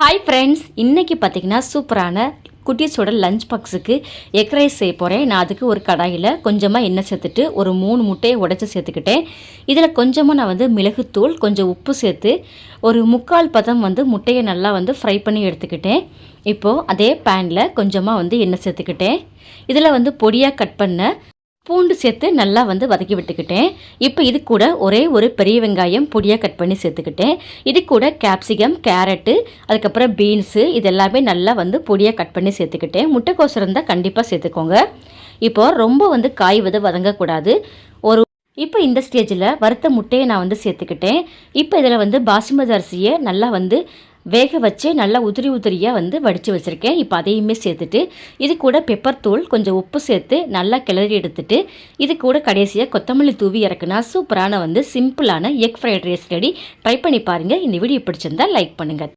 Hi friends இன்றைக்கி பார்த்தீங்கன்னா சூப்பரான குட்டீஸோட லஞ்ச் பாக்ஸுக்கு எக் ரைஸ் செய்ய போகிறேன் நான் அதுக்கு ஒரு கடாயில் கொஞ்சமாக எண்ணெய் சேர்த்துட்டு ஒரு மூணு முட்டையை உடைச்சி சேர்த்துக்கிட்டேன். இதில் கொஞ்சமாக நான் வந்து மிளகுத்தூள் கொஞ்சம் உப்பு சேர்த்து ஒரு முக்கால் பதம் வந்து முட்டையை நல்லா வந்து ஃப்ரை பண்ணி எடுத்துக்கிட்டேன். இப்போது அதே பேனில் கொஞ்சமாக வந்து எண்ணெய் சேர்த்துக்கிட்டேன். இதில் வந்து பொடியாக கட் பண்ண பூண்டு சேர்த்து நல்லா வந்து வதக்கி விட்டுக்கிட்டேன். இப்போ இது கூட ஒரே ஒரு பெரிய வெங்காயம் பொடியாக கட் பண்ணி சேர்த்துக்கிட்டேன். இது கூட கேப்சிகம் கேரட்டு அதுக்கப்புறம் பீன்ஸு இது எல்லாமே நல்லா வந்து பொடியாக கட் பண்ணி சேர்த்துக்கிட்டேன். முட்டைக்கோசம் இருந்தால் கண்டிப்பாக சேர்த்துக்கோங்க. இப்போது ரொம்ப வந்து காய் வந்து வதங்கக்கூடாது. ஒரு இப்போ இந்த ஸ்டேஜில் வறுத்த முட்டையை நான் வந்து சேர்த்துக்கிட்டேன். இப்போ இதில் வந்து பாசுமதி அரிசியை நல்லா வந்து வேக வச்சு நல்லா உதிரி உதிரியாக வந்து வடித்து வச்சுருக்கேன். இப்போ அதையுமே சேர்த்துட்டு இது கூட பெப்பர் தூள் கொஞ்சம் உப்பு சேர்த்து நல்லா கிளறி எடுத்துட்டு இது கூட கடைசியாக கொத்தமல்லி தூவி இறக்குனா சூப்பரான வந்து சிம்பிளான egg fried rice ready. Try பண்ணி பாருங்கள் இந்த வீடியோ பிடிச்சிருந்தால் லைக் பண்ணுங்கள்